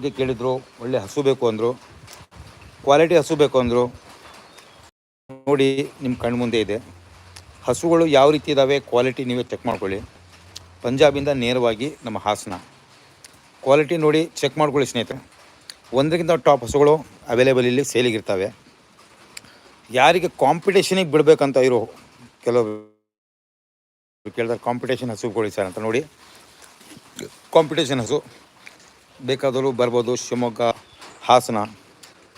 ಕೇಳಿದ್ರು, ಒಳ್ಳೆ ಹಸು ಬೇಕು ಅಂದರು ಕ್ವಾಲಿಟಿ ಹಸು ಬೇಕು ಅಂದರು. ನೋಡಿ ನಿಮ್ಮ ಕಣ್ಣು ಮುಂದೆ ಇದೆ. ಹಸುಗಳು ಯಾವ ರೀತಿ ಇದ್ದಾವೆ ಕ್ವಾಲಿಟಿ ನೀವೇ ಚೆಕ್ ಮಾಡ್ಕೊಳ್ಳಿ. ಪಂಜಾಬಿಂದ ನೇರವಾಗಿ ನಮ್ಮ ಹಾಸನ. ಕ್ವಾಲಿಟಿ ನೋಡಿ ಚೆಕ್ ಮಾಡ್ಕೊಳ್ಳಿ ಸ್ನೇಹಿತರೆ. ಒಂದಕ್ಕಿಂತ ಟಾಪ್ ಹಸುಗಳು ಅವೈಲೇಬಲ್ ಇಲ್ಲಿ ಸೇಲಿಗಿರ್ತವೆ ಯಾರಿಗೆ ಕಾಂಪಿಟೇಷನಿಗೆ ಬಿಡಬೇಕಂತ ಇರೋ ಕೆಲವು ಕೇಳಿದ್ರೆ ಕಾಂಪಿಟೇಷನ್ ಹಸುಗಳು ಸರ್ ಅಂತ ನೋಡಿ. ಕಾಂಪಿಟೇಷನ್ ಹಸು. ಬೇಕಾದರೂ ಬರ್ಬೋದು, ಶಿವಮೊಗ್ಗ, ಹಾಸನ.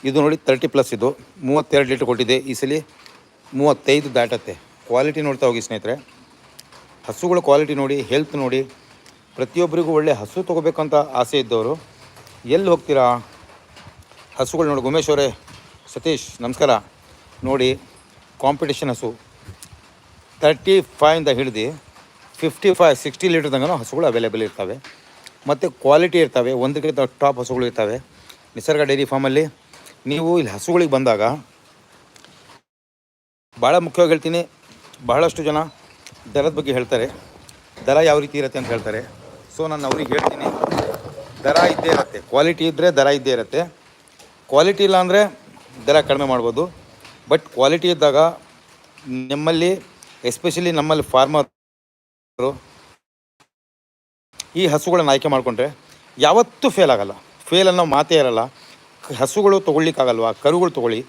ಇದು ನೋಡಿ ತರ್ಟಿ ಪ್ಲಸ್ ಇದು. ಮೂವತ್ತೆರಡು ಲೀಟ್ರ್ ಕೊಟ್ಟಿದೆ. ಈ ಸಲ ಮೂವತ್ತೈದು ದಾಟತ್ತೆ. ಕ್ವಾಲಿಟಿ ನೋಡ್ತಾ ಹೋಗಿ ಸ್ನೇಹಿತರೆ. ಹಸುಗಳ ಕ್ವಾಲಿಟಿ ನೋಡಿ ಹೆಲ್ತ್ ನೋಡಿ, ಪ್ರತಿಯೊಬ್ಬರಿಗೂ ಒಳ್ಳೆ ಹಸು ತೊಗೋಬೇಕಂತ ಆಸೆ ಇದ್ದವರು, ಎಲ್ಲಿ ಹೋಗ್ತೀರಾ? ಹಸುಗಳು ನೋಡಿ, ಉಮೇಶ್ ಅವರೇ, ಸತೀಶ್, ನಮಸ್ಕಾರ. ನೋಡಿ ಕಾಂಪಿಟೇಷನ್ ಹಸು. ತರ್ಟಿ ಫೈವಿಂದ ಹಿಡಿದು ಫಿಫ್ಟಿ ಫೈವ್ ಸಿಕ್ಸ್ಟಿ ಲೀಟ್ರ್ ತನಕ ಹಸುಗಳು ಅವೈಲೇಬಲ್ ಇರ್ತವೆ. ಮತ್ತು ಕ್ವಾಲಿಟಿ ಇರ್ತವೆ. ಒಂದಕ್ಕಿಂತ ಟಾಪ್ ಹಸುಗಳು ಇರ್ತವೆ. ನಿಸರ್ಗ ಡೈರಿ ಫಾರ್ಮಲ್ಲಿ ನೀವು ಇಲ್ಲಿ ಹಸುಗಳಿಗೆ ಬಂದಾಗ ಭಾಳ ಮುಖ್ಯವಾಗಿ ಹೇಳ್ತೀನಿ, ಬಹಳಷ್ಟು ಜನ ದರದ ಬಗ್ಗೆ ಹೇಳ್ತಾರೆ. ದರ ಯಾವ ರೀತಿ ಇರುತ್ತೆ ಅಂತ ಹೇಳ್ತಾರೆ. ಸೊ ನಾನು ಅವ್ರಿಗೆ ಹೇಳ್ತೀನಿ, ದರ ಇದ್ದೇ ಇರುತ್ತೆ. ಕ್ವಾಲಿಟಿ ಇದ್ದರೆ ದರ ಇದ್ದೇ ಇರುತ್ತೆ. ಕ್ವಾಲಿಟಿ ಇಲ್ಲ ಅಂದರೆ ದರ ಕಡಿಮೆ ಮಾಡ್ಬೋದು. ಬಟ್ ಕ್ವಾಲಿಟಿ ಇದ್ದಾಗ ನಿಮ್ಮಲ್ಲಿ ಎಸ್ಪೆಷಲಿ ನಮ್ಮಲ್ಲಿ ಫಾರ್ಮರು ಈ ಹಸುಗಳನ್ನ ಆಯ್ಕೆ ಮಾಡಿಕೊಂಡ್ರೆ ಯಾವತ್ತೂ ಫೇಲ್ ಆಗಲ್ಲ. ಫೇಲ್ ಅನ್ನೋ ಮಾತೇ ಇರಲ್ಲ. ಹಸುಗಳು ತೊಗೊಳ್ಲಿಕ್ಕಾಗಲ್ವಾ ಕರುಗಳು ತೊಗೊಳ್ಳಿ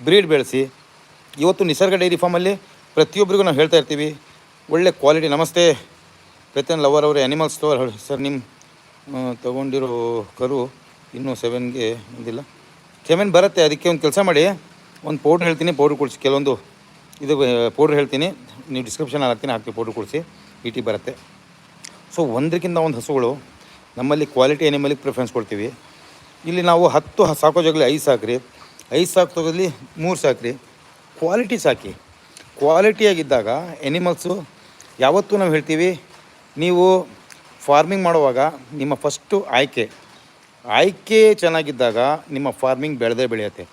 ಬ್ರೀಡ್ ಬೆಳೆಸಿ. ಇವತ್ತು ನಿಸರ್ಗ ಡೈರಿ ಫಾರ್ಮಲ್ಲಿ ಪ್ರತಿಯೊಬ್ಬರಿಗೂ ನಾವು ಹೇಳ್ತಾ ಇರ್ತೀವಿ, ಒಳ್ಳೆ ಕ್ವಾಲಿಟಿ ನಮಸ್ತೆ. ಪ್ರತಿಯೊಂದು ಲವರ್ ಅವರೇ ಅನಿಮಲ್ಸ್ ಸ್ಟೋರ್ ಸರ್ ನಿಮ್ಮ ತೊಗೊಂಡಿರೋ ಕರು ಇನ್ನೂ ಸೆವೆನ್ಗೆ ಬಂದಿಲ್ಲ. ಸೆವೆನ್ ಬರುತ್ತೆ, ಅದಕ್ಕೆ ಒಂದು ಕೆಲಸ ಮಾಡಿ, ಒಂದು ಪೌಡ್ರ್ ಹೇಳ್ತೀನಿ ಪೌಡ್ರ್ ಕೊಡಿಸಿ. ಕೆಲವೊಂದು ಇದು ಪೌಡ್ರ್ ಹೇಳ್ತೀನಿ. ನೀವು ಡಿಸ್ಕ್ರಿಪ್ಷನಲ್ಲಿ ಹಾಕ್ತೀನಿ ಹಾಕ್ತೀವಿ ಪೌಡ್ರ್ ಕೊಡಿಸಿ. ಇ ಟಿ ಬರುತ್ತೆ. ಸೊ ಒಂದಕ್ಕಿಂತ ಒಂದು ಹಸುಗಳು, ನಮ್ಮಲ್ಲಿ ಕ್ವಾಲಿಟಿ ಎನಿಮಲಿಗೆ ಪ್ರಿಫರೆನ್ಸ್ ಕೊಡ್ತೀವಿ. ಇಲ್ಲಿ ನಾವು ಹತ್ತು ಸಾಕೋ ಜಾಗಲಿ ಐದು ಸಾಕ್ರಿ. ಐದು ಸಾಕು ತಗೋದ್ಲಿ ಮೂರು ಸಾಕ್ರಿ. ಕ್ವಾಲಿಟಿ ಸಾಕಿ. ಕ್ವಾಲಿಟಿಯಾಗಿದ್ದಾಗ ಎನಿಮಲ್ಸು ಯಾವತ್ತೂ ನಾವು ಹೇಳ್ತೀವಿ, ನೀವು ಫಾರ್ಮಿಂಗ್ ಮಾಡುವಾಗ ನಿಮ್ಮ ಫಸ್ಟು ಆಯ್ಕೆ. ಆಯ್ಕೆ ಚೆನ್ನಾಗಿದ್ದಾಗ ನಿಮ್ಮ ಫಾರ್ಮಿಂಗ್ ಬೆಳೆದೇ ಬೆಳೆಯುತ್ತೆ.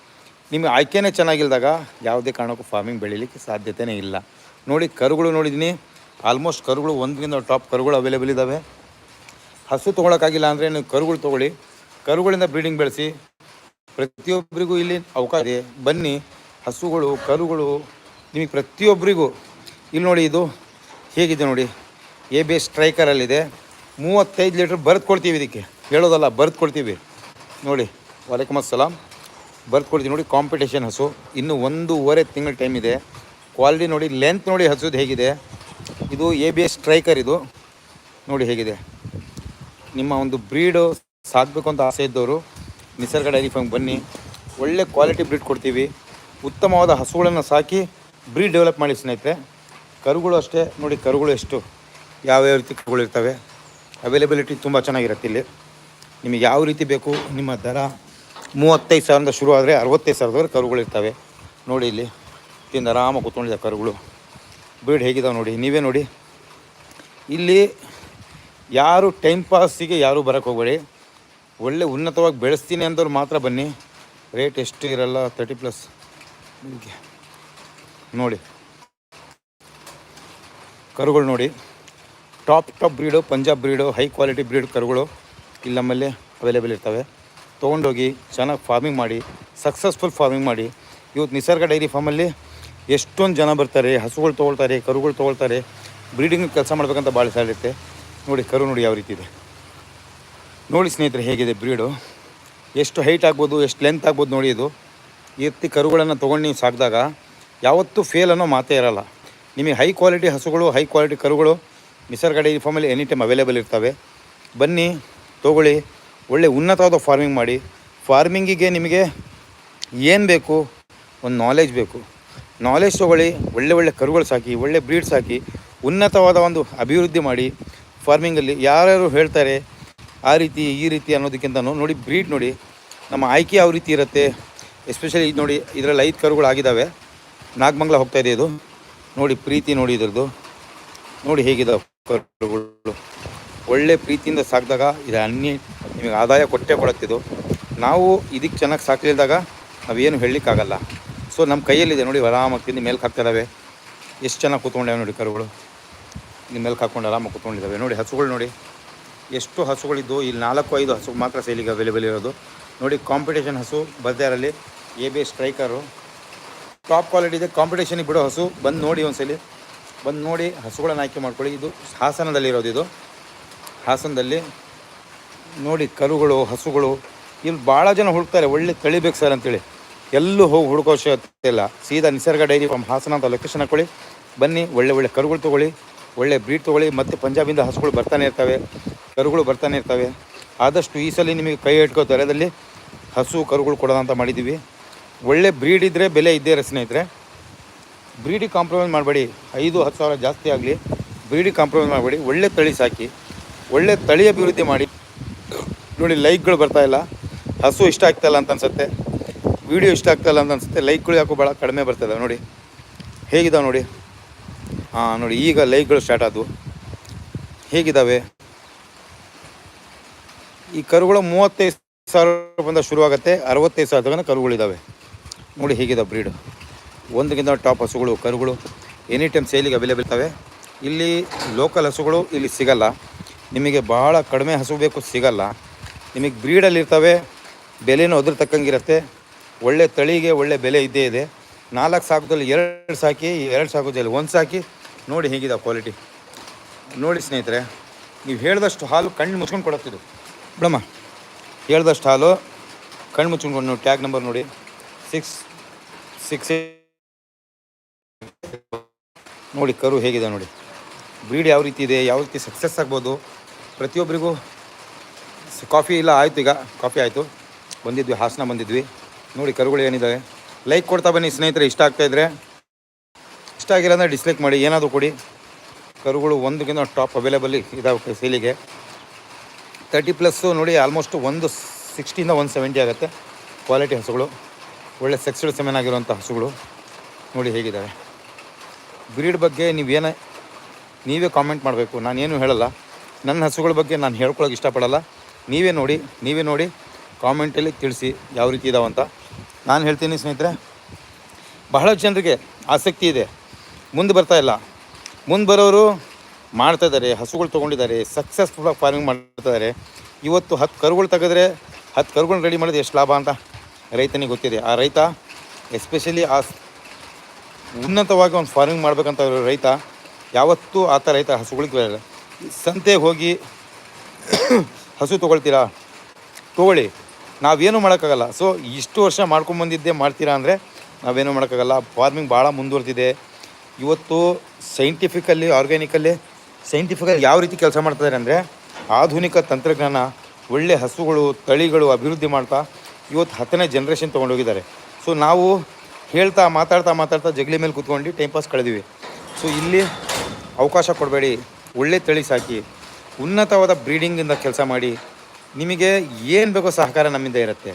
ನಿಮ್ಮ ಆಯ್ಕೆನೇ ಚೆನ್ನಾಗಿಲ್ದಾಗ ಯಾವುದೇ ಕಾರಣಕ್ಕೂ ಫಾರ್ಮಿಂಗ್ ಬೆಳೀಲಿಕ್ಕೆ ಸಾಧ್ಯತೆಯೇ ಇಲ್ಲ. ನೋಡಿ, ಕರುಗಳು ನೋಡಿದ್ದೀನಿ. ಆಲ್ಮೋಸ್ಟ್ ಕರುಗಳು ಒಂದರಿಂದ ಟಾಪ್ ಕರುಗಳು ಅವೈಲೇಬಲ್ ಇದ್ದಾವೆ ಹಸು ತೊಗೊಳಕ್ಕಾಗಿಲ್ಲ ಅಂದರೆ ನೀವು ಕರುಗಳು ತೊಗೊಳ್ಳಿ. ಕರುಗಳಿಂದ ಬ್ರೀಡಿಂಗ್ ಬೆಳೆಸಿ ಪ್ರತಿಯೊಬ್ಬರಿಗೂ ಇಲ್ಲಿ ಅವಕಾಶ ಇದೆ. ಬನ್ನಿ, ಹಸುಗಳು, ಕರುಗಳು, ನಿಮಗೆ ಪ್ರತಿಯೊಬ್ಬರಿಗೂ ಇಲ್ಲಿ ನೋಡಿ ಇದು ಹೇಗಿದೆ ನೋಡಿ. ಎ ಬಿ ಸ್ಟ್ರೈಕರಲ್ಲಿದೆ ಮೂವತ್ತೈದು ಲೀಟ್ರ್ ಬರೆದು ಕೊಡ್ತೀವಿ ಇದಕ್ಕೆ. ಹೇಳೋದಲ್ಲ, ಬರೆದು ಕೊಡ್ತೀವಿ. ನೋಡಿ, ವಾಲೇಕಮ್ ಅಸ್ಸಲಾಮ್ ಬರೆದು ಕೊಡ್ತೀವಿ ನೋಡಿ ಕಾಂಪಿಟೇಷನ್ ಹಸು. ಇನ್ನು ಒಂದೂವರೆ ತಿಂಗಳ ಟೈಮ್ ಇದೆ. ಕ್ವಾಲಿಟಿ ನೋಡಿ ಲೆಂತ್ ನೋಡಿ ಹಸುದು ಹೇಗಿದೆ. ಇದು ಎ ಬಿ ಎಸ್ ಸ್ಟ್ರೈಕರ್ ಇದು. ನೋಡಿ ಹೇಗಿದೆ. ನಿಮ್ಮ ಒಂದು ಬ್ರೀಡು ಸಾಕಬೇಕು ಅಂತ ಆಸೆ ಇದ್ದವರು, ನಿಸರ್ಗ ಡೈರಿ ಫಾರ್ಮ್ ಬನ್ನಿ. ಒಳ್ಳೆ ಕ್ವಾಲಿಟಿ ಬ್ರೀಡ್ ಕೊಡ್ತೀವಿ. ಉತ್ತಮವಾದ ಹಸುಗಳನ್ನು ಸಾಕಿ ಬ್ರೀಡ್ ಡೆವಲಪ್ ಮಾಡಿ ಸ್ನೇಹಿತರೆ. ಕರುಗಳು ಅಷ್ಟೇ. ನೋಡಿ ಕರುಗಳು ಎಷ್ಟು. ಯಾವ್ಯಾವ ರೀತಿ ಕರುಗಳು ಇರ್ತವೆ. ಅವೈಲೇಬಿಲಿಟಿ ತುಂಬ ಚೆನ್ನಾಗಿರುತ್ತೆ ಇಲ್ಲಿ. ನಿಮಗೆ ಯಾವ ರೀತಿ ಬೇಕು, ನಿಮ್ಮ ದರ ಮೂವತ್ತೈದು ಸಾವಿರದಿಂದ ಶುರು ಆದರೆ ಅರವತ್ತೈದು ಸಾವಿರದವರೆಗೆ ಕರುಗಳು ಇರ್ತವೆ. ನೋಡಿ ಇಲ್ಲಿ ತಿಂದು ಆರಾಮಾಗಿ ಕೂತ್ಕೊಂಡಿದೆ ಕರುಗಳು. ಬ್ರೀಡ್ ಹೇಗಿದಾವೆ ನೋಡಿ, ನೀವೇ ನೋಡಿ. ಇಲ್ಲಿ ಯಾರು ಟೈಮ್ ಪಾಸಿಗೆ ಯಾರೂ ಬರೋಕ್ಕೆ ಹೋಗಬೇಡಿ. ಒಳ್ಳೆ ಉನ್ನತವಾಗಿ ಬೆಳೆಸ್ತೀನಿ ಅಂದವ್ರು ಮಾತ್ರ ಬನ್ನಿ. ರೇಟ್ ಎಷ್ಟು ಇರಲ್ಲ ತರ್ಟಿ ಪ್ಲಸ್ ನೋಡಿ. ಕರುಗಳು ನೋಡಿ. Top top breed Punjab breed high quality breed ಕರುಗಳು ಇಲ್ಲಿ ನಮ್ಮಲ್ಲಿ ಅವೈಲೇಬಲ್ ಇರ್ತವೆ. ತೊಗೊಂಡೋಗಿ ಚೆನ್ನಾಗಿ ಫಾರ್ಮಿಂಗ್ ಮಾಡಿ ಸಕ್ಸಸ್ಫುಲ್ ಫಾರ್ಮಿಂಗ್ ಮಾಡಿ. ಇವತ್ತು ನಿಸರ್ಗ ಡೈರಿ ಫಾರ್ಮಲ್ಲಿ ಎಷ್ಟೊಂದು ಜನ ಬರ್ತಾರೆ, ಹಸುಗಳು ತೊಗೊಳ್ತಾರೆ, ಕರುಗಳು ತೊಗೊಳ್ತಾರೆ ಬ್ರೀಡಿಂಗ್ ಕೆಲಸ ಮಾಡ್ಬೇಕಂತ ಭಾಳ ಸಾಲಿರುತ್ತೆ ನೋಡಿ, ಕರು ನೋಡಿ ಯಾವ ರೀತಿ ಇದೆ. ನೋಡಿ ಸ್ನೇಹಿತರೆ ಹೇಗಿದೆ ಬ್ರೀಡು ಎಷ್ಟು ಹೈಟ್ ಆಗ್ಬೋದು, ಎಷ್ಟು ಲೆಂತ್ ಆಗ್ಬೋದು ನೋಡಿ ಇದು. ಈ ರೀತಿ ಕರುಗಳನ್ನು ತೊಗೊಂಡು ನೀವು ಸಾಕಿದಾಗ ಯಾವತ್ತೂ ಫೇಲ್ ಅನ್ನೋ ಮಾತೇ ಇರಲ್ಲ. ನಿಮಗೆ ಹೈ ಕ್ವಾಲಿಟಿ ಹಸುಗಳು ಹೈ ಕ್ವಾಲಿಟಿ ಕರುಗಳು ನಿಸರ್ಗ ಡೈರಿ ಫಾರ್ಮಲ್ಲಿ ಎನಿ ಟೈಮ್ ಅವೈಲೇಬಲ್ ಇರ್ತವೆ. ಬನ್ನಿ, ತೊಗೊಳ್ಳಿ, ಒಳ್ಳೆ ಉನ್ನತವಾದ ಫಾರ್ಮಿಂಗ್ ಮಾಡಿ. ಫಾರ್ಮಿಂಗಿಗೆ ನಿಮಗೆ ಏನು ಬೇಕು? ಒಂದು ನಾಲೆಜ್ ಬೇಕು. ನಾಲೆಜ್ ತೊಗೊಳ್ಳಿ, ಒಳ್ಳೆ ಒಳ್ಳೆ ಕರುಗಳು ಸಾಕಿ, ಒಳ್ಳೆ ಬ್ರೀಡ್ ಸಾಕಿ, ಉನ್ನತವಾದ ಒಂದು ಅಭಿವೃದ್ಧಿ ಮಾಡಿ ಫಾರ್ಮಿಂಗಲ್ಲಿ ಯಾರ್ಯಾರು ಹೇಳ್ತಾರೆ ಆ ರೀತಿ, ಈ ರೀತಿ ಅನ್ನೋದಕ್ಕಿಂತ ನೋಡಿ ಬ್ರೀಡ್ ನೋಡಿ, ನಮ್ಮ ಆಯ್ಕೆ ಯಾವ ರೀತಿ ಇರುತ್ತೆ ಎಸ್ಪೆಷಲಿ ಇದು ನೋಡಿ, ಇದರಲ್ಲಿ ಐದು ಕರುಗಳು ಆಗಿದ್ದಾವೆ ನಾಗಮಂಗ್ಲ ಹೋಗ್ತಾ ಇದೆ ಇದು. ನೋಡಿ, ಪ್ರೀತಿ ನೋಡಿ ಇದ್ರದ್ದು. ನೋಡಿ ಹೇಗಿದಾವೆ ಕರುಗಳು. ಒಳ್ಳೆ ಪ್ರೀತಿಯಿಂದ ಸಾಕಿದಾಗ ಇದು ಅನ್ಯ, ನಿಮಗೆ ಆದಾಯ ಕೊಟ್ಟೆ ಕೊಡುತ್ತಿದ್ದು ನಾವು ಇದಕ್ಕೆ ಚೆನ್ನಾಗಿ ಸಾಕಲಿಲ್ದಾಗ ನಾವೇನು ಹೇಳಲಿಕ್ಕಾಗಲ್ಲ. ಸೊ ನಮ್ಮ ಕೈಯಲ್ಲಿದೆ ನೋಡಿ ಆರಾಮಾಗಿ ತಿಂದು ಮೇಲ್ಗೆ ಹಾಕ್ತಿದ್ದಾವೆ ಎಷ್ಟು ಚೆನ್ನಾಗಿ ಕೂತ್ಕೊಂಡಿವೆ ನೋಡಿ ಕರುಗಳು. ಇಲ್ಲಿ ಮೇಲೆ ಹಾಕ್ಕೊಂಡು ಆರಾಮಾಗಿ ಕೂತ್ಕೊಂಡಿದ್ದಾವೆ ನೋಡಿ, ಹಸುಗಳು ನೋಡಿ. ಎಷ್ಟು ಹಸುಗಳಿದ್ದು, ಇಲ್ಲಿ ನಾಲ್ಕು, ಐದು ಹಸು ಮಾತ್ರ ಸೇಲಿಗೆ ಅವೈಲೇಬಲ್ ಇರೋದು. ನೋಡಿ ಕಾಂಪಿಟೇಷನ್ ಹಸು ಬಜಾರಲ್ಲಿ A B striker. Top quality ಇದೆ. ಕಾಂಪಿಟೇಷನಿಗೆ ಬಿಡೋ ಹಸು. ಬಂದು ನೋಡಿ ಒಂದ್ಸಲಿ. ಬಂದು ನೋಡಿ ಹಸುಗಳನ್ನು ಆಯ್ಕೆ ಮಾಡ್ಕೊಳ್ಳಿ. ಇದು ಹಾಸನದಲ್ಲಿರೋದು ಇದು. ಹಾಸನದಲ್ಲಿ ನೋಡಿ ಕರುಗಳು, ಹಸುಗಳು. ಇಲ್ಲಿ ಭಾಳ ಜನ ಹುಡುಕ್ತಾರೆ. ಒಳ್ಳೆ ತಳಿಬೇಕು ಸರ್ ಅಂತೇಳಿ. ಎಲ್ಲೂ ಹೋಗಿ ಹುಡುಕೋ ಇಲ್ಲ. ಸೀದಾ ನಿಸರ್ಗ ಡೈರಿ ಫಾರ್ಮ್, ಹಾಸನ ಅಂತ ಲೊಕೇಶನ್ ಹಾಕೊಳ್ಳಿ. ಬನ್ನಿ, ಒಳ್ಳೆ ಒಳ್ಳೆ ಕರುಗಳು ತೊಗೊಳ್ಳಿ. ಒಳ್ಳೆ ಬ್ರೀಡ್ ತೊಗೊಳ್ಳಿ. ಮತ್ತು ಪಂಜಾಬಿಂದ ಹಸುಗಳು ಬರ್ತಾನೆ ಇರ್ತವೆ. ಕರುಗಳು ಬರ್ತಾನೆ ಇರ್ತವೆ. ಆದಷ್ಟು ಈ ಸಲ ನಿಮಗೆ ಕೈ ಇಟ್ಕೋ ದರದಲ್ಲಿ ಹಸು, ಕರುಗಳು ಕೊಡೋದಂತ ಮಾಡಿದ್ದೀವಿ. ಒಳ್ಳೆ ಬ್ರೀಡ್ ಇದ್ದರೆ ಬೆಲೆ ಇದ್ದೇ ಇರೋ ಸ್ನೇಹಿತರೆ. ಬ್ರೀಡಿಗೆ ಕಾಂಪ್ರಮೈಸ್ ಮಾಡಬೇಡಿ. ಐದು, ಹತ್ತು ಸಾವಿರ ಜಾಸ್ತಿ ಆಗಲಿ. ಬ್ರೀಡಿಗೆ ಕಾಂಪ್ರಮೈಸ್ ಮಾಡಬೇಡಿ. ಒಳ್ಳೆ ತಳಿ ಸಾಕಿ. ಒಳ್ಳೆ ತಳಿ ಅಭಿವೃದ್ಧಿ ಮಾಡಿ. ನೋಡಿ, ಲೈಕ್ಗಳು ಬರ್ತಾಯಿಲ್ಲ ಹಸು ಇಷ್ಟ ಆಗ್ತಾಯಿಲ್ಲ ಅಂತ ಅನ್ಸುತ್ತೆ. ವಿಡಿಯೋ ಇಷ್ಟ ಆಗ್ತಾ ಇಲ್ಲ ಅಂತ ಅನ್ಸುತ್ತೆ. ಲೈಕ್ಗಳು ಯಾಕೋ ಭಾಳ ಕಡಿಮೆ ಬರ್ತಾಯಿದ್ದಾವೆ ನೋಡಿ. ಹೇಗಿದಾವೆ ನೋಡಿ? ಹಾಂ, ನೋಡಿ, ಈಗ ಲೈಕ್ಗಳು ಸ್ಟಾರ್ಟ್ ಆದವು. ಹೇಗಿದ್ದಾವೆ ಈ ಕರುಗಳು ಮೂವತ್ತೈದು ಸಾವಿರ ಬಂದ ಶುರುವಾಗುತ್ತೆ ಅರವತ್ತೈದು ಸಾವಿರ ತನಕ ಕರುಗಳಿದ್ದಾವೆ ನೋಡಿ, ಹೇಗಿದೆ ಬ್ರೀಡ್ ಒಂದಕ್ಕಿಂತ ಟಾಪ್ ಹಸುಗಳು, ಕರುಗಳು ಎನಿ ಟೈಮ್ ಸೇಲಿಗೆ ಅವೈಲೇಬಲ್ ಇರ್ತವೆ. ಇಲ್ಲಿ ಲೋಕಲ್ ಹಸುಗಳು ಇಲ್ಲಿ ಸಿಗಲ್ಲ. ನಿಮಗೆ ಭಾಳ ಕಡಿಮೆ ಹಸು ಬೇಕು, ಸಿಗಲ್ಲ. ನಿಮಗೆ ಬ್ರೀಡಲ್ಲಿರ್ತವೆ ಬೆಲೆನೂ ಅದ್ರ ತಕ್ಕಂಗಿರುತ್ತೆ ಒಳ್ಳೆ ತಳಿಗೆ ಒಳ್ಳೆ ಬೆಲೆ ಇದ್ದೇ ಇದೆ. ನಾಲ್ಕು ಸಾಕೋದಲ್ಲಿ ಎರಡು ಸಾಕಿ, ಎರಡು ಸಾಕೋದಲ್ಲಿ ಒಂದು ಸಾಕಿ. ನೋಡಿ ಹೇಗಿದೆ ಕ್ವಾಲಿಟಿ ನೋಡಿ ಸ್ನೇಹಿತರೆ, ನೀವು ಹೇಳಿದಷ್ಟು ಹಾಲು ಕಣ್ಣು ಮುಚ್ಕೊಂಡು ಕೊಡುತ್ತಿದ್ದು ಬಿಡಮ್ಮ ಹೇಳ್ದಷ್ಟು ಹಾಲು ಕಣ್ಣು ಮುಚ್ಕೊಂಡು ನೋಡಿ ಟ್ಯಾಗ್ ನಂಬರ್ ನೋಡಿ. ಸಿಕ್ಸ್ ಸಿಕ್ಸ್ ನೋಡಿ ಕರು ಹೇಗಿದೆ ನೋಡಿ. ಬ್ರೀಡ್ ಯಾವ ರೀತಿ ಇದೆ, ಯಾವ ರೀತಿ ಸಕ್ಸಸ್ ಆಗ್ಬೋದು. ಪ್ರತಿಯೊಬ್ಬರಿಗೂ ಕಾಫಿ ಇಲ್ಲ, ಆಯಿತು ಈಗ. ಕಾಫಿ ಆಯಿತು. ಬಂದಿದ್ವಿ, ಹಾಸನ ಬಂದಿದ್ವಿ. ನೋಡಿ ಕರುಗಳು ಏನಿದ್ದಾವೆ ಲೈಕ್ ಕೊಡ್ತಾ ಬನ್ನಿ ಸ್ನೇಹಿತರೆ, ಇಷ್ಟ ಆಗ್ತಾ ಇದ್ರೆ. ಇಷ್ಟ ಆಗಿಲ್ಲ ಅಂದರೆ ಡಿಸ್ಲೈಕ್ ಮಾಡಿ, ಏನಾದರೂ ಕೊಡಿ. ಕರುಗಳು ಒಂದಕ್ಕಿಂತ ಟಾಪ್ ಅವೈಲೇಬಲ್ ಇದಾವೆ ಸೇಲಿಗೆ. ತರ್ಟಿ ಪ್ಲಸ್ಸು ನೋಡಿ ಆಲ್ಮೋಸ್ಟ್ ಒಂದು ಸಿಕ್ಸ್ಟಿಯಿಂದ ಒಂದು ಸೆವೆಂಟಿ ಆಗುತ್ತೆ ಕ್ವಾಲಿಟಿ ಹಸುಗಳು. ಒಳ್ಳೆ ಸೆಕ್ಸ್ಡ್ ಸೆಮೆನ್ ಆಗಿರುವಂಥ ಹಸುಗಳು. ನೋಡಿ ಹೇಗಿದ್ದಾವೆ ಬ್ರೀಡ್ ಬಗ್ಗೆ ನೀವೇನೇ, ನೀವೇ ಕಾಮೆಂಟ್ ಮಾಡಬೇಕು. ನಾನೇನು ಹೇಳಲ್ಲ. ನನ್ನ ಹಸುಗಳ ಬಗ್ಗೆ ನಾನು ಹೇಳ್ಕೊಳಕ್ಕೆ ಇಷ್ಟಪಡಲ್ಲ. ನೀವೇ ನೋಡಿ ನೀವೇ ನೋಡಿ ಕಾಮೆಂಟಲ್ಲಿ ತಿಳಿಸಿ ಯಾವ ರೀತಿ ಇದಾವಂತ. ನಾನು ಹೇಳ್ತೀನಿ ಸ್ನೇಹಿತರೆ, ಬಹಳ ಜನರಿಗೆ ಆಸಕ್ತಿ ಇದೆ. ಮುಂದೆ ಬರ್ತಾ ಇಲ್ಲ. ಮುಂದೆ ಬರೋರು ಮಾಡ್ತಾ ಇದ್ದಾರೆ, ಹಸುಗಳು ತೊಗೊಂಡಿದ್ದಾರೆ ಸಕ್ಸಸ್ಫುಲ್ಲಾಗಿ ಫಾರ್ಮಿಂಗ್ ಮಾಡ್ತಿದ್ದಾರೆ ಇವತ್ತು ಹತ್ತು ಕರುಗಳು ತೆಗೆದ್ರೆ ಹತ್ತು ಕರುಗಳನ್ನ ರೆಡಿ ಮಾಡೋದು ಎಷ್ಟು ಲಾಭ ಅಂತ ರೈತನಿಗೆ ಗೊತ್ತಿದೆ. ಆ ರೈತ ಎಸ್ಪೆಷಲಿ ಆ ಉನ್ನತವಾಗಿ ಒಂದು ಫಾರ್ಮಿಂಗ್ ಮಾಡ್ಬೇಕಂತ ರೈತ, ಯಾವತ್ತೂ ಆತ ರೈತ ಹಸುಗಳಿಗೆ ಬರಲ್ಲ. ಸಂತೆಗೆ ಹೋಗಿ ಹಸು ತೊಗೊಳ್ತೀರಾ? ತೊಗೊಳ್ಳಿ. ನಾವೇನು ಮಾಡೋಕ್ಕಾಗಲ್ಲ. ಸೊ ಇಷ್ಟು ವರ್ಷ ಮಾಡ್ಕೊಂಬಂದಿದ್ದೆ ಮಾಡ್ತೀರಾ ಅಂದರೆ ನಾವೇನು ಮಾಡೋಕ್ಕಾಗಲ್ಲ. ಫಾರ್ಮಿಂಗ್ ಭಾಳ ಮುಂದುವರೆದಿದೆ. ಇವತ್ತು ಸೈಂಟಿಫಿಕಲ್ಲಿ ಆರ್ಗ್ಯಾನಿಕಲ್ಲಿ ಸೈಂಟಿಫಿಕಲ್ಲಿ ಯಾವ ರೀತಿ ಕೆಲಸ ಮಾಡ್ತಿದ್ದಾರೆ ಅಂದರೆ ಆಧುನಿಕ ತಂತ್ರಜ್ಞಾನ, ಒಳ್ಳೆ ಹಸುಗಳು, ತಳಿಗಳು ಅಭಿವೃದ್ಧಿ ಮಾಡ್ತಾ ಇವತ್ತು ಹತ್ತನೇ ಜನ್ರೇಷನ್ ತೊಗೊಂಡೋಗಿದ್ದಾರೆ. ಸೊ ನಾವು ಹೇಳ್ತಾ, ಮಾತಾಡ್ತಾ ಮಾತಾಡ್ತಾ ಜಗಲಿ ಮೇಲೆ ಕೂತ್ಕೊಂಡು ಟೈಮ್ ಪಾಸ್ ಕಳೆದಿವಿ. ಸೊ ಇಲ್ಲಿ ಅವಕಾಶ ಕೊಡಬೇಡಿ. ಒಳ್ಳೆ ತಳಿ ಸಾಕಿ, ಉನ್ನತವಾದ ಬ್ರೀಡಿಂಗಿಂದ ಕೆಲಸ ಮಾಡಿ ನಿಮಗೆ ಏನು ಬೇಕೋ ಸಹಕಾರ ನಮ್ಮಿಂದ ಇರುತ್ತೆ.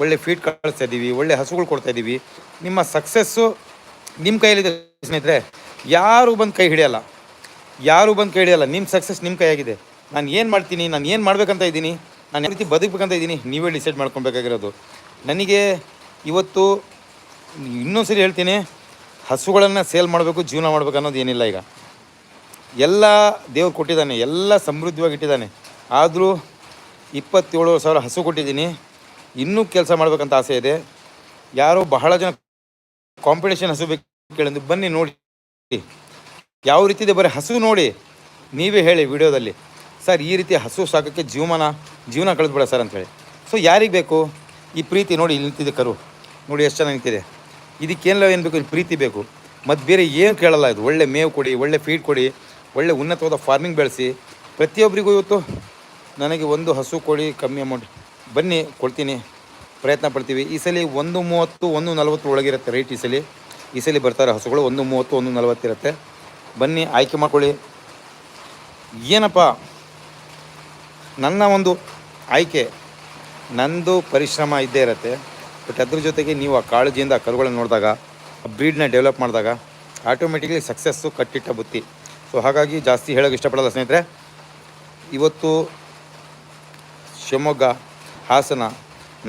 ಒಳ್ಳೆ ಫೀಡ್ ಕಳಿಸ್ತಾ ಇದ್ದೀವಿ ಒಳ್ಳೆ ಹಸುಗಳು ಕೊಡ್ತಾ ಇದ್ದೀವಿ ನಿಮ್ಮ ಸಕ್ಸಸ್ಸು ನಿಮ್ಮ ಕೈಯಲ್ಲಿದೆ ಸ್ನೇಹಿತರೆ. ಯಾರು ಬಂದು ಕೈ ಹಿಡಿಯಲ್ಲ. ಯಾರು ಬಂದು ಕೈ ಹಿಡಿಯಲ್ಲ. ನಿಮ್ಮ ಸಕ್ಸಸ್ ನಿಮ್ಮ ಕೈಯಾಗಿದೆ. ನಾನು ಏನು ಮಾಡ್ತೀನಿ, ನಾನು ಏನು ಮಾಡಬೇಕಂತ ಇದ್ದೀನಿ, ನಾನು ಯಾವ ರೀತಿ ಬದುಕಬೇಕಂತ ಇದ್ದೀನಿ, ನೀವೇ ಡಿಸೈಡ್ ಮಾಡ್ಕೊಬೇಕಾಗಿರೋದು. ನನಗೆ ಇವತ್ತು ಇನ್ನೊಂದು ಸರಿ ಹೇಳ್ತೀನಿ, ಹಸುಗಳನ್ನು ಸೇಲ್ ಮಾಡಬೇಕು, ಜೀವನ ಮಾಡಬೇಕು ಅನ್ನೋದು ಏನಿಲ್ಲ ಈಗ. ಎಲ್ಲ ದೇವ್ರು ಕೊಟ್ಟಿದ್ದಾನೆ, ಎಲ್ಲ ಸಮೃದ್ಧವಾಗಿ ಇಟ್ಟಿದ್ದಾನೆ. ಆದರೂ ಇಪ್ಪತ್ತೇಳು ಸಾವಿರ ಹಸು ಕೊಟ್ಟಿದ್ದೀನಿ. ಇನ್ನೂ ಕೆಲಸ ಮಾಡಬೇಕಂತ ಆಸೆ ಇದೆ. ಯಾರೋ ಬಹಳ ಜನ ಕಾಂಪಿಟೇಷನ್ ಹಸು ಬೇಕು ಕೇಳಿದ್ರು ಬನ್ನಿ ನೋಡಿ. ಯಾವ ರೀತಿ ಇದೆ ಬರೀ ಹಸು ನೋಡಿ. ನೀವೇ ಹೇಳಿ ವಿಡಿಯೋದಲ್ಲಿ. ಸರ್, ಈ ರೀತಿ ಹಸು ಸಾಕೋಕ್ಕೆ ಜೀವಮಾನ, ಜೀವನ ಕಳೆದ್ಬಿಡ ಸರ್ ಅಂತೇಳಿ ಸೊ ಯಾರಿಗೆ ಬೇಕು? ಈ ಪ್ರೀತಿ ನೋಡಿ ಇಲ್ಲಿ ನಿಂತಿದೆ ಕರು. ನೋಡಿ ಎಷ್ಟು ಚೆನ್ನಾಗಿ ನಿಂತಿದೆ. ಇದಕ್ಕೇನೆಲ್ಲ ಏನು ಬೇಕು? ಇಲ್ಲಿ ಪ್ರೀತಿ ಬೇಕು. ಮತ್ತು ಬೇರೆ ಏನು ಕೇಳಲ್ಲ ಇದು. ಒಳ್ಳೆ ಮೇವು ಕೊಡಿ, ಒಳ್ಳೆ ಫೀಡ್ ಕೊಡಿ, ಒಳ್ಳೆ ಉನ್ನತವಾದ ಫಾರ್ಮಿಂಗ್ ಬೆಳೆಸಿ. ಪ್ರತಿಯೊಬ್ಬರಿಗೂ ಇವತ್ತು ನನಗೆ ಒಂದು ಹಸು ಕೋಳಿ ಕಮ್ಮಿ ಅಮೌಂಟ್ ಬನ್ನಿ, ಕೊಡ್ತೀನಿ. ಪ್ರಯತ್ನ ಪಡ್ತೀವಿ. ಈ ಸಲ ಒಂದು ಮೂವತ್ತು, ಒಂದು ನಲ್ವತ್ತು ಒಳಗಿರುತ್ತೆ ರೇಟ್ ಈ ಸಲ. ಈ ಸಲ ಬರ್ತಾರೆ ಹಸುಗಳು ಒಂದು ಮೂವತ್ತು, ಒಂದು ನಲ್ವತ್ತಿರುತ್ತೆ ಬನ್ನಿ, ಆಯ್ಕೆ ಮಾಡ್ಕೊಳ್ಳಿ. ಏನಪ್ಪ? ನನ್ನ ಒಂದು ಆಯ್ಕೆ, ನಂದು ಪರಿಶ್ರಮ ಇದ್ದೇ ಇರುತ್ತೆ. ಬಟ್ ಅದ್ರ ಜೊತೆಗೆ ನೀವು ಆ ಕಾಳಜಿಯಿಂದ ಕರುಗಳನ್ನು ನೋಡಿದಾಗ, ಆ ಬ್ರೀಡ್ನ ಡೆವಲಪ್ ಮಾಡಿದಾಗ ಆಟೋಮೆಟಿಕ್ಲಿ ಸಕ್ಸಸ್ಸು ಕಟ್ಟಿಟ್ಟ ಬುತ್ತಿ. ಸೊ ಹಾಗಾಗಿ ಜಾಸ್ತಿ ಹೇಳೋಕೆ ಇಷ್ಟಪಡಲ್ಲ ಸ್ನೇಹಿತರೆ. ಇವತ್ತು ಶಿವಮೊಗ್ಗ, ಹಾಸನ,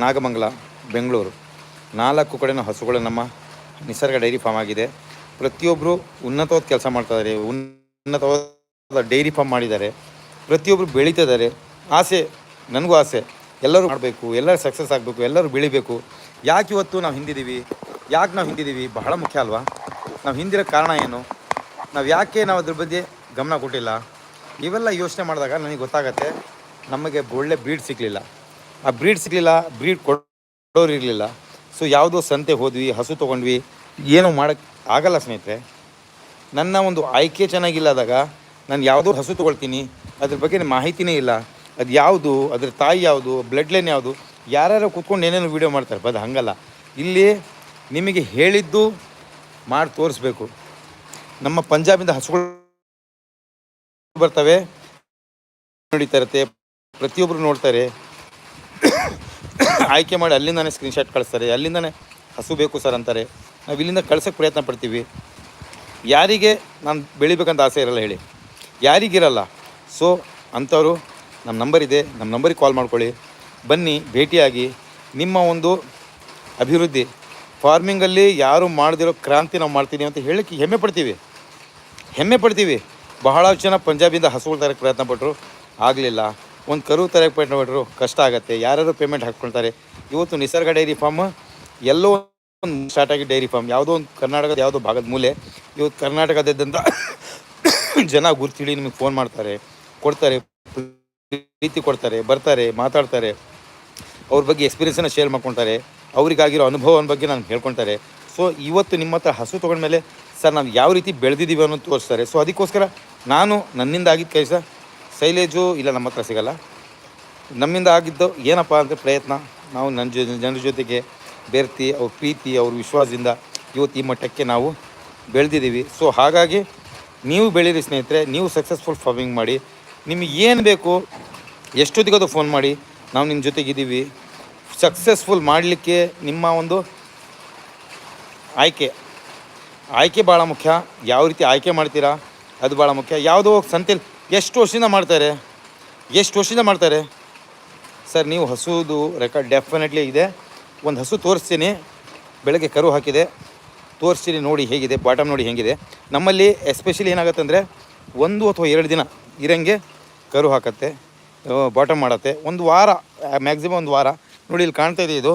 ನಾಗಮಂಗಲ, ಬೆಂಗಳೂರು. ನಾಲ್ಕು ಕಡೆನ ಹಸುಗಳು ನಮ್ಮ ನಿಸರ್ಗ ಡೈರಿ ಫಾರ್ಮ್ ಆಗಿದೆ. ಪ್ರತಿಯೊಬ್ಬರು ಉನ್ನತವಾದ ಕೆಲಸ ಮಾಡ್ತಾಯಿದ್ದಾರೆ ಉನ್ನತವಾದ ಡೈರಿ ಫಾರ್ಮ್ ಮಾಡಿದ್ದಾರೆ. ಪ್ರತಿಯೊಬ್ಬರು ಬೆಳೀತಿದ್ದಾರೆ. ಆಸೆ, ನನಗೂ ಆಸೆ. ಎಲ್ಲರೂ ಮಾಡಬೇಕು, ಎಲ್ಲರೂ ಸಕ್ಸಸ್ ಆಗಬೇಕು, ಎಲ್ಲರೂ ಬೆಳಿಬೇಕು. ಯಾಕೆ ಇವತ್ತು ನಾವು ಹಿಂದಿದ್ದೀವಿ? ಯಾಕೆ ನಾವು ಹಿಂದಿದ್ದೀವಿ? ಬಹಳ ಮುಖ್ಯ ಅಲ್ವಾ? ನಾವು ಹಿಂದಿರೋ ಕಾರಣ ಏನು? ನಾವು ಯಾಕೆ ನಾವು ಅದ್ರ ಬಗ್ಗೆ ಗಮನ ಕೊಟ್ಟಿಲ್ಲ? ಇವೆಲ್ಲ ಯೋಚನೆ ಮಾಡಿದಾಗ ನನಗೆ ಗೊತ್ತಾಗತ್ತೆ. ನಮಗೆ ಒಳ್ಳೆ ಬ್ರೀಡ್ ಸಿಗಲಿಲ್ಲ. ಆ ಬ್ರೀಡ್ ಸಿಗಲಿಲ್ಲ ಬ್ರೀಡ್ ಕೊಡೋರು ಇರಲಿಲ್ಲ. ಸೊ ಯಾವುದೋ ಸಂತೆ ಹೋದ್ವಿ, ಹಸು ತೊಗೊಂಡ್ವಿ, ಏನೂ ಮಾಡೋಕ್ಕೆ ಆಗಲ್ಲ ಸ್ನೇಹಿತರೆ. ನನ್ನ ಒಂದು ಆಯ್ಕೆ ಚೆನ್ನಾಗಿಲ್ಲದಾಗ ನಾನು ಯಾವುದೋ ಹಸು ತೊಗೊಳ್ತೀನಿ, ಅದ್ರ ಬಗ್ಗೆ ಮಾಹಿತಿನೇ ಇಲ್ಲ. ಅದು ಯಾವುದು, ಅದ್ರ ತಾಯಿ ಯಾವುದು ಬ್ಲಡ್ ಲೈನ್ ಯಾವುದು, ಯಾರ್ಯಾರು ಕೂತ್ಕೊಂಡು ಏನೇನು ವೀಡಿಯೋ ಮಾಡ್ತಾರೆ, ಬದು ಹಂಗಲ್ಲ. ಇಲ್ಲಿ ನಿಮಗೆ ಹೇಳಿದ್ದು ಮಾಡಿ ತೋರಿಸ್ಬೇಕು. ನಮ್ಮ ಪಂಜಾಬಿಂದ ಹಸುಗಳು ಬರ್ತವೆ, ನಡೀತಾ ಇರುತ್ತೆ. ಪ್ರತಿಯೊಬ್ಬರು ನೋಡ್ತಾರೆ ಆಯ್ಕೆ ಮಾಡಿ ಅಲ್ಲಿಂದಾನೆ ಸ್ಕ್ರೀನ್ಶಾಟ್ ಕಳಿಸ್ತಾರೆ. ಅಲ್ಲಿಂದಾನೆ ಹಸು ಬೇಕು ಸರ್ ಅಂತಾರೆ. ನಾವು ಇಲ್ಲಿಂದ ಕಳ್ಸೋಕ್ಕೆ ಪ್ರಯತ್ನ ಪಡ್ತೀವಿ. ಯಾರಿಗೆ ನಾನು ಬೆಳಿಬೇಕಂತ ಆಸೆ ಇರಲ್ಲ ಹೇಳಿ. ಯಾರಿಗಿರಲ್ಲ ಸೊ ಅಂಥವರು ನಮ್ಮ ನಂಬರ್ ಇದೆ. ನಮ್ಮ ನಂಬರಿಗೆ ಕಾಲ್ ಮಾಡ್ಕೊಳ್ಳಿ. ಬನ್ನಿ, ಭೇಟಿಯಾಗಿ ನಿಮ್ಮ ಒಂದು ಅಭಿವೃದ್ಧಿ. ಫಾರ್ಮಿಂಗಲ್ಲಿ ಯಾರು ಮಾಡದಿರೋ ಕ್ರಾಂತಿ ನಾವು ಮಾಡ್ತೀನಿ ಅಂತ ಹೇಳಕ್ಕೆ ಹೆಮ್ಮೆ ಪಡ್ತೀವಿ. ಹೆಮ್ಮೆ ಪಡ್ತೀವಿ. ಬಹಳ ಜನ ಪಂಜಾಬಿಂದ ಹಸುಗಳು ತರಕ್ಕೆ ಪ್ರಯತ್ನ ಪಟ್ಟರು ಆಗಲಿಲ್ಲ. ಒಂದು ಕರು ತರಕ್ಕೆ ಪೇಟ್ ಕಷ್ಟ ಆಗುತ್ತೆ. ಯಾರು ಪೇಮೆಂಟ್ ಹಾಕ್ಕೊಳ್ತಾರೆ? ಇವತ್ತು ನಿಸರ್ಗ ಡೈರಿ ಫಾರ್ಮ್, ಎಲ್ಲೋ ಒಂದು ಸ್ಟಾರ್ಟ್ ಆಗಿ ಡೈರಿ ಫಾರ್ಮ್. ಯಾವುದೋ ಒಂದು ಕರ್ನಾಟಕದ ಯಾವುದೋ ಭಾಗದ ಮೂಲೆ. ಇವತ್ತು ಕರ್ನಾಟಕದಿದ್ದಂಥ ಜನ ಗುರ್ತಿಳಿ ನಿಮಗೆ ಫೋನ್ ಮಾಡ್ತಾರೆ, ಕೊಡ್ತಾರೆ, ಪ್ರೀತಿ ಕೊಡ್ತಾರೆ, ಬರ್ತಾರೆ, ಮಾತಾಡ್ತಾರೆ. ಅವ್ರ ಬಗ್ಗೆ ಎಕ್ಸ್ಪೀರಿಯನ್ಸನ್ನು ಶೇರ್ ಮಾಡ್ಕೊಳ್ತಾರೆ. ಅವರಿಗಾಗಿರೋ ಅನುಭವನ ಬಗ್ಗೆ ನಾನು ಹೇಳ್ಕೊಳ್ತಾರೆ. ಸೊ ಇವತ್ತು ನಿಮ್ಮ ಹತ್ರ ಹಸು ತೊಗೊಂಡ್ಮೇಲೆ, ಸರ್ ನಾವು ಯಾವ ರೀತಿ ಬೆಳೆದಿದ್ದೀವಿ ಅನ್ನೋದು ತೋರಿಸ್ತಾರೆ. ಸೊ ಅದಕ್ಕೋಸ್ಕರ ನಾನು ನನ್ನಿಂದ ಆಗಿದ್ದ ಕೆಲಸ ಸೈಲೇಜು ಇಲ್ಲ ನಮ್ಮ ಹತ್ರ ಸಿಗಲ್ಲ. ನಮ್ಮಿಂದ ಆಗಿದ್ದು ಏನಪ್ಪ ಅಂದರೆ ಪ್ರಯತ್ನ. ನಾವು ನನ್ನ ಜೊ ಜನರ ಜೊತೆಗೆ ಬೆರ್ತಿ, ಅವ್ರ ಪ್ರೀತಿ, ಅವ್ರ ವಿಶ್ವಾಸದಿಂದ ಇವತ್ತು ಈ ಮಟ್ಟಕ್ಕೆ ನಾವು ಬೆಳೆದಿದ್ದೀವಿ. ಸೊ ಹಾಗಾಗಿ ನೀವು ಬೆಳೀರಿ ಸ್ನೇಹಿತರೆ, ನೀವು ಸಕ್ಸಸ್ಫುಲ್ ಫಾರ್ಮಿಂಗ್ ಮಾಡಿ. ನಿಮಗೆ ಏನು ಬೇಕು ಎಷ್ಟೊತ್ತಿಗೋದು ಫೋನ್ ಮಾಡಿ. ನಾವು ನಿಮ್ಮ ಜೊತೆಗಿದ್ದೀವಿ. ಸಕ್ಸಸ್ಫುಲ್ ಮಾಡಲಿಕ್ಕೆ ನಿಮ್ಮ ಒಂದು ಆಯ್ಕೆ. ಆಯ್ಕೆ ಭಾಳ ಮುಖ್ಯ. ಯಾವ ರೀತಿ ಆಯ್ಕೆ ಮಾಡ್ತೀರಾ, ಅದು ಭಾಳ ಮುಖ್ಯ. ಯಾವುದೋ ಸಂತೆಲಿ ಎಷ್ಟು ವರ್ಷದಿಂದ ಮಾಡ್ತಾರೆ ಎಷ್ಟು ವರ್ಷದಿಂದ ಮಾಡ್ತಾರೆ ಸರ್, ನೀವು ಹಸುದು ರೆಕಾರ್ಡ್ ಡೆಫಿನೆಟ್ಲಿ ಇದೆ. ಒಂದು ಹಸು ತೋರಿಸ್ತೀನಿ. ಬೆಳಗ್ಗೆ ಕರು ಹಾಕಿದೆ. ತೋರಿಸ್ತೀನಿ ನೋಡಿ ಹೇಗಿದೆ ಬಾಟಮ್ ನೋಡಿ ಹೇಗಿದೆ. ನಮ್ಮಲ್ಲಿ ಎಸ್ಪೆಷಲಿ ಏನಾಗುತ್ತೆ ಅಂದರೆ ಒಂದು ಅಥವಾ ಎರಡು ದಿನ ಇರಂಗೆ ಕರು ಹಾಕತ್ತೆ ಬಾಟಮ್ ಮಾಡತ್ತೆ. ಒಂದು ವಾರ ಮ್ಯಾಕ್ಸಿಮಮ್ ಒಂದು ವಾರ. ನೋಡಿ, ಇಲ್ಲಿ ಕಾಣ್ತಾ ಇದೆ ಇದು.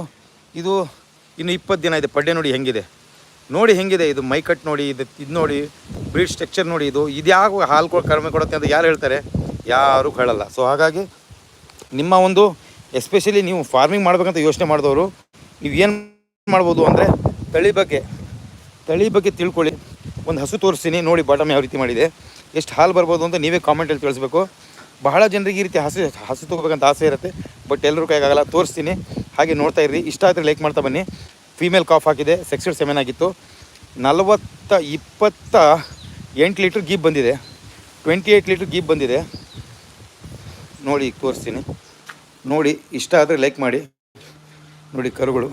ಇದು ಇನ್ನು ಇಪ್ಪತ್ತು ದಿನ ಇದೆ. ಪಡ್ಡೆ ನೋಡಿ ಹೆಂಗಿದೆ. ನೋಡಿ ಹೆಂಗಿದೆ ಇದು ಮೈ ಕಟ್ ನೋಡಿ, ಇದು ಇದು ನೋಡಿ, ಬ್ರೀಡ್ ಸ್ಟ್ರಕ್ಚರ್ ನೋಡಿ ಇದು. ಇದ್ಯಾವ ಹಾಲು ಕೊ, ಕಡಿಮೆ ಕೊಡುತ್ತೆ ಅಂತ ಯಾರು ಹೇಳ್ತಾರೆ? ಯಾರೂ ಹೇಳಲ್ಲ ಸೊ ಹಾಗಾಗಿ ನಿಮ್ಮ ಒಂದು ಎಸ್ಪೆಷಲಿ ನೀವು ಫಾರ್ಮಿಂಗ್ ಮಾಡಬೇಕಂತ ಯೋಚನೆ ಮಾಡಿದವರು, ನೀವು ಏನು ಮಾಡ್ಬೋದು ಅಂದರೆ ತಳಿ ಬಗ್ಗೆ ತಳಿ ಬಗ್ಗೆ ತಿಳ್ಕೊಳ್ಳಿ. ಒಂದು ಹಸು ತೋರಿಸ್ತೀನಿ, ನೋಡಿ ಬಾಟಮ್ ಯಾವ ರೀತಿ ಮಾಡಿದೆ. ಎಷ್ಟು ಹಾಲು ಬರ್ಬೋದು ಅಂತ ನೀವೇ ಕಾಮೆಂಟಲ್ಲಿ ತಿಳಿಸ್ಬೇಕು. ಬಹಳ ಜನರಿಗೆ ಈ ರೀತಿ ಹಸು ಹಸು ತೊಗೋಬೇಕಂತ ಆಸೆ ಇರುತ್ತೆ ಬಟ್ ಎಲ್ಲರೂ ಕೈಗಾಗಲ್ಲ ತೋರಿಸ್ತೀನಿ. ಹಾಗೆ ನೋಡ್ತಾ ಇರ್ರಿ. ಇಷ್ಟ ಆದರೆ ಲೈಕ್ ಮಾಡ್ತಾ ಬನ್ನಿ. ಫೀಮೇಲ್ ಕಾಫ್ ಹಾಕಿದೆ ಸೆಕ್ಸ್ಡ್ ಸೆವೆನ್ ಆಗಿತ್ತು ನಲವತ್ತ ಇಪ್ಪತ್ತ ಎಂಟು ಲೀಟ್ರ್ ಗೀಪ್ ಬಂದಿದೆ ಟ್ವೆಂಟಿ ಏಯ್ಟ್ ಲೀಟ್ರ್ ಗೀಪ್ ಬಂದಿದೆ ನೋಡಿ ಈಗ ತೋರಿಸ್ತೀನಿ ನೋಡಿ ಇಷ್ಟ ಆದರೆ ಲೈಕ್ ಮಾಡಿ ನೋಡಿ ಕರುಗಳು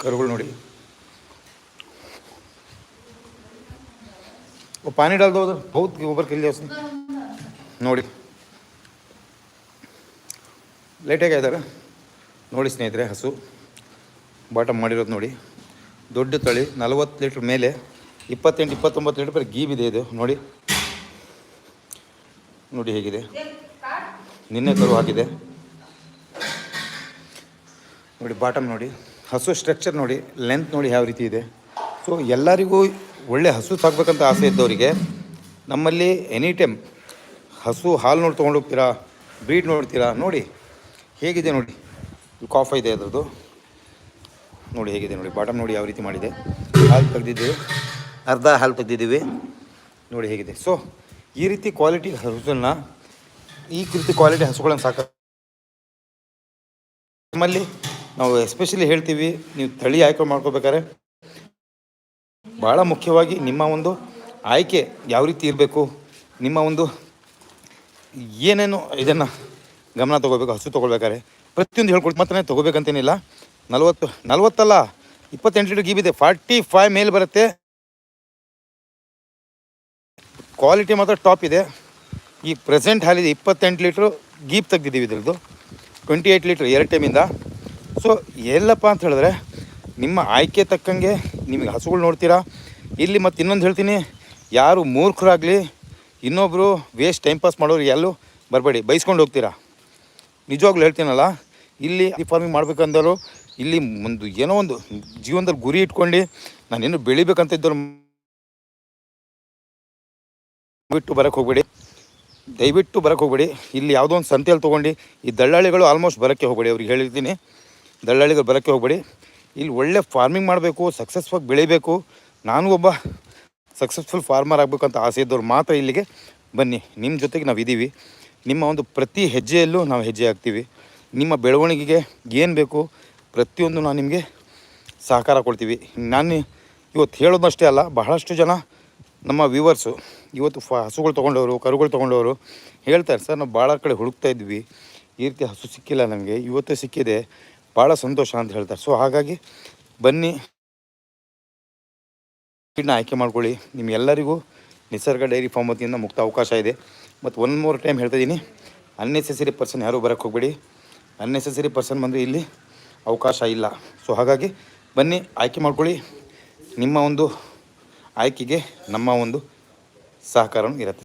ಕರುಗಳು ನೋಡಿ वो पानी डाल दो उधर बहुत ऊपर खिल जाए उसने ನೋಡಿ ಲೈಟಾಗಿ ಇದ್ದಾರೆ ನೋಡಿ ಸ್ನೇಹಿತರೆ ಹಸು. ಬಾಟಮ್ ಮಾಡಿರೋದು ನೋಡಿ. ದೊಡ್ಡ ತಳಿ, ನಲವತ್ತು ಲೀಟ್ರ್ ಮೇಲೆ ಇಪ್ಪತ್ತೆಂಟು, ಇಪ್ಪತ್ತೊಂಬತ್ತು ಲೀಟ್ರ್ ಬರೀ ಗೀಬಿದೆ ಇದು. ನೋಡಿ. ನೋಡಿ ಹೇಗಿದೆ. ನಿನ್ನೆ ಕರು ಹಾಕಿದೆ. ನೋಡಿ ಬಾಟಮ್ ನೋಡಿ. ಹಸು ಸ್ಟ್ರಕ್ಚರ್ ನೋಡಿ ಲೆಂತ್ ನೋಡಿ ಯಾವ ರೀತಿ ಇದೆ. ಸೊ ಎಲ್ಲರಿಗೂ ಒಳ್ಳೆ ಹಸು ಸಾಕ್ಬೇಕಂತ ಆಸೆ ಇದ್ದವರಿಗೆ ನಮ್ಮಲ್ಲಿ ಎನಿ ಟೈಮ್ ಹಸು ಹಾಲು ನೋಡಿ ತೊಗೊಂಡೋಗ್ತೀರಾ ಬ್ರೀಡ್ ನೋಡ್ತೀರಾ, ನೋಡಿ ಹೇಗಿದೆ ನೋಡಿ. ಕಾಫ್ ಇದೆ ಅದರದ್ದು. ನೋಡಿ ಹೇಗಿದೆ ನೋಡಿ, ಬಾಟಮ್ ನೋಡಿ ಯಾವ ರೀತಿ ಮಾಡಿದೆ. ಹಾಲು ತೆಗೆದಿದ್ದೀವಿ. ಅರ್ಧ ಹಾಲು ತೆಗೆದಿದ್ದೀವಿ. ನೋಡಿ ಹೇಗಿದೆ. ಸೊ ಈ ರೀತಿ ಕ್ವಾಲಿಟಿ ಹಸುಗಳನ್ನ, ಈ ರೀತಿ ಕ್ವಾಲಿಟಿ ಹಸುಗಳನ್ನು ಸಾಕ ನಮ್ಮಲ್ಲಿ ನಾವು ಎಸ್ಪೆಷಲಿ ಹೇಳ್ತೀವಿ, ನೀವು ತಳಿ ಆಯ್ಕೆ ಮಾಡ್ಕೋಬೇಕಾದ್ರೆ ಭಾಳ ಮುಖ್ಯವಾಗಿ ನಿಮ್ಮ ಒಂದು ಆಯ್ಕೆ ಯಾವ ರೀತಿ ಇರಬೇಕು, ನಿಮ್ಮ ಒಂದು ಏನೇನು ಇದನ್ನು ಗಮನ ತೊಗೋಬೇಕು, ಹಸು ತೊಗೊಳ್ಬೇಕಾದ್ರೆ ಪ್ರತಿಯೊಂದು ಹೇಳ್ಕೊಟ್ಟು ಮಾತ್ರ ತೊಗೋಬೇಕಂತೇನಿಲ್ಲ. ನಲವತ್ತು, ನಲವತ್ತಲ್ಲ, ಇಪ್ಪತ್ತೆಂಟು ಲೀಟರ್ ಗೀಬಿದೆ. ಫಾರ್ಟಿ ಫೈವ್ ಮೇಲೆ ಬರುತ್ತೆ. ಕ್ವಾಲಿಟಿ ಮಾತ್ರ ಟಾಪ್ ಇದೆ. ಈ ಪ್ರೆಸೆಂಟ್ ಹಾಲಿದೆ ಇಪ್ಪತ್ತೆಂಟು ಲೀಟ್ರು. ಗೀಪ್ ತೆಗ್ದಿದ್ದೀವಿ ಇದ್ರದ್ದು. ಟ್ವೆಂಟಿ ಏಯ್ಟ್ ಲೀಟ್ರ್ ಎರಡು ಟೈಮಿಂದ ಸೊ ಎಲ್ಲಪ್ಪ ಅಂತ ಹೇಳಿದ್ರೆ, ನಿಮ್ಮ ಆಯ್ಕೆ ತಕ್ಕಂಗೆ ನಿಮಗೆ ಹಸುಗಳು ನೋಡ್ತೀರಾ? ಇಲ್ಲಿ ಮತ್ತು ಇನ್ನೊಂದು ಹೇಳ್ತೀನಿ. ಯಾರು ಮೂರ್ಖರಾಗಲಿ ಇನ್ನೊಬ್ಬರು ವೇಸ್ಟ್ ಟೈಮ್ ಪಾಸ್ ಮಾಡೋರು ಎಲ್ಲೂ ಬರಬೇಡಿ. ಬೈಸ್ಕೊಂಡು ಹೋಗ್ತೀರಾ? ನಿಜವಾಗ್ಲೂ ಹೇಳ್ತೀನಲ್ಲ, ಇಲ್ಲಿ ಫಾರ್ಮಿಂಗ್ ಮಾಡ್ಬೇಕಂದರೂ ಇಲ್ಲಿ ಒಂದು ಏನೋ ಒಂದು ಜೀವನದಲ್ಲಿ ಗುರಿ ಇಟ್ಕೊಂಡು ನಾನೇನು ಬೆಳಿಬೇಕಂತ ಇದ್ದರು ಬಿಟ್ಟು ಬರೋಕ್ಕೆ ಹೋಗ್ಬೇಡಿ. ದಯವಿಟ್ಟು ಬರೋಕ್ಕೆ ಹೋಗ್ಬೇಡಿ. ಇಲ್ಲಿ ಯಾವುದೋ ಒಂದು ಸಂತೆಯಲ್ಲಿ ತೊಗೊಂಡು ಈ ದಳ್ಳಾಳಿಗಳು ಆಲ್ಮೋಸ್ಟ್ ಬರೋಕ್ಕೆ ಹೋಗ್ಬೇಡಿ. ಅವ್ರಿಗೆ ಹೇಳಿರ್ತೀನಿ. ದಳ್ಳಾಳಿಗಳು ಬರೋಕ್ಕೆ ಹೋಗ್ಬೇಡಿ. ಇಲ್ಲಿ ಒಳ್ಳೆ ಫಾರ್ಮಿಂಗ್ ಮಾಡಬೇಕು ಸಕ್ಸಸ್ಫುಲ್ ಬೆಳಿಬೇಕು. ನಾನು ಒಬ್ಬ ಸಕ್ಸಸ್ಫುಲ್ ಫಾರ್ಮರ್ ಆಗಬೇಕು ಅಂತ ಆಸೆ ಇದ್ದವ್ರು ಮಾತ್ರ ಇಲ್ಲಿಗೆ ಬನ್ನಿ. ನಿಮ್ಮ ಜೊತೆಗೆ ನಾವು ಇದ್ದೀವಿ ನಿಮ್ಮ ಒಂದು ಪ್ರತಿ ಹೆಜ್ಜೆಯಲ್ಲೂ ನಾವು ಹೆಜ್ಜೆ ಹಾಕ್ತೀವಿ. ನಿಮ್ಮ ಬೆಳವಣಿಗೆಗೆ ಏನು ಬೇಕು ಪ್ರತಿಯೊಂದು ನಾವು ನಿಮಗೆ ಸಹಕಾರ ಕೊಡ್ತೀವಿ. ನಾನು ಇವತ್ತು ಹೇಳೋದಷ್ಟೇ ಅಲ್ಲ, ಬಹಳಷ್ಟು ಜನ ನಮ್ಮ ವ್ಯೂವರ್ಸು ಇವತ್ತು ಫ ಹಸುಗಳು ತೊಗೊಂಡವರು, ಕರುಗಳು ತೊಗೊಂಡವರು ಹೇಳ್ತಾರೆ, ಸರ್, ನಾವು ಭಾಳ ಕಡೆ ಹುಡುಕ್ತಾ ಇದ್ವಿ. ಈ ರೀತಿ ಹಸು ಸಿಕ್ಕಿಲ್ಲ ನಮಗೆ, ಇವತ್ತು ಸಿಕ್ಕಿದೆ. ಭಾಳ ಸಂತೋಷ ಅಂತ ಹೇಳ್ತಾರೆ. ಸೊ ಹಾಗಾಗಿ ಬನ್ನಿ. ಆಯ್ಕೆ ಮಾಡ್ಕೊಳ್ಳಿ. ನಿಮ್ಮೆಲ್ಲರಿಗೂ ನಿಸರ್ಗ ಡೈರಿ ಫಾರ್ಮ್ ವತಿಯಿಂದ ಮುಕ್ತ ಅವಕಾಶ ಇದೆ. ಮತ್ತು ಒನ್ ಮೋರ್ ಟೈಮ್ ಹೇಳ್ತಾ ಇದ್ದೀನಿ ಅನ್ನೆಸೆಸರಿ ಪರ್ಸನ್ ಯಾರೂ ಬರೋಕ್ಕೆ ಹೋಗಬೇಡಿ. ಅನ್ನೆಸೆಸರಿ ಪರ್ಸನ್ ಬಂದರೆ ಇಲ್ಲಿ ಅವಕಾಶ ಇಲ್ಲ. ಸೊ ಹಾಗಾಗಿ ಬನ್ನಿ, ಆಯ್ಕೆ ಮಾಡ್ಕೊಳ್ಳಿ. ನಿಮ್ಮ ಒಂದು ಆಯ್ಕೆಗೆ ನಮ್ಮ ಒಂದು ಸಹಕಾರವೂ ಇರುತ್ತೆ.